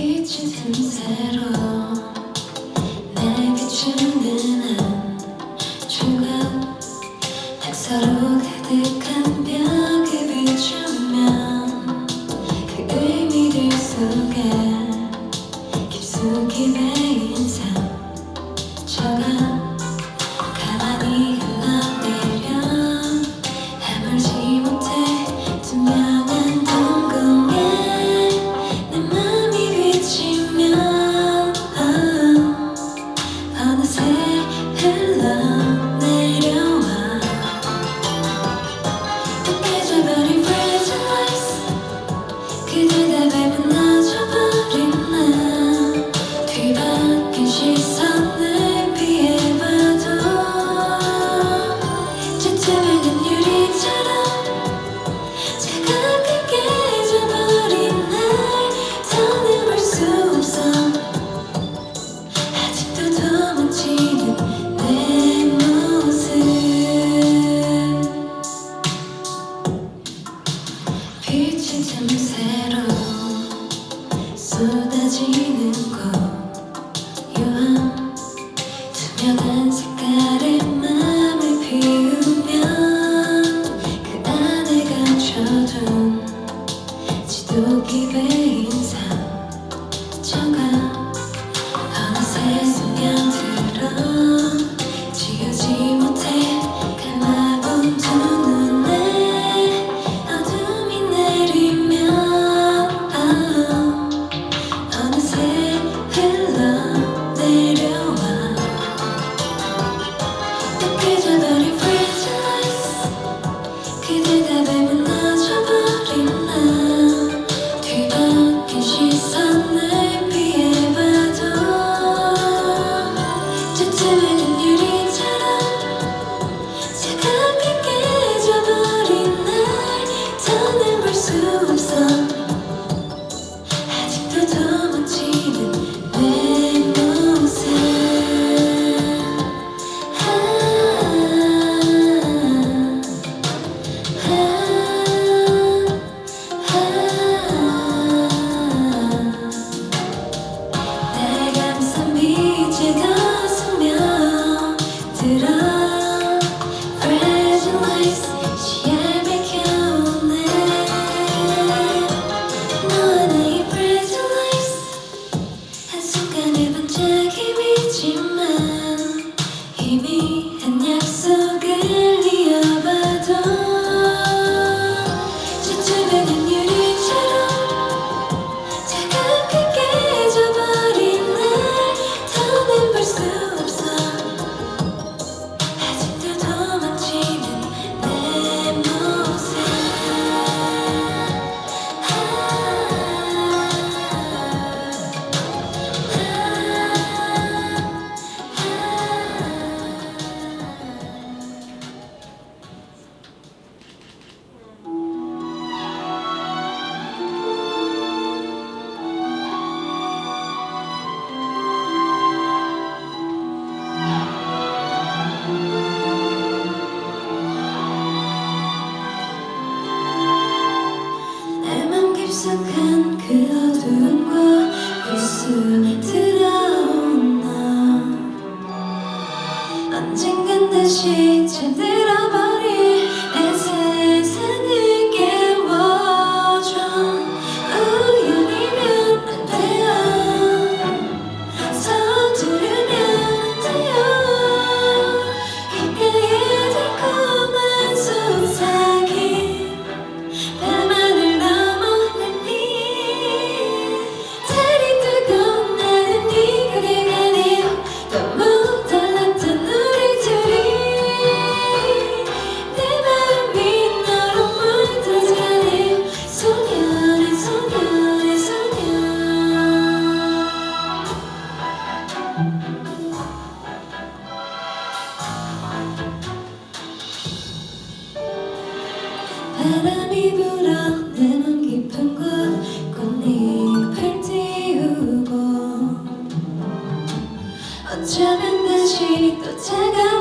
빛이 틈새로 날 비추는 중간 닭서로 가득한 빛이 새로 쏟아지는 곳 요한 투명한 색깔의 맘을 비우면 그 안에 감춰둔 지도 기백 kiss on the 깊숙한 그 룬과 불쑥 들어온 나. 언젠간 다시 제대로 봐 바람이 불어 내 맘 깊은 곳 꽃잎을 띄우고 어쩌면 다시 또 차가워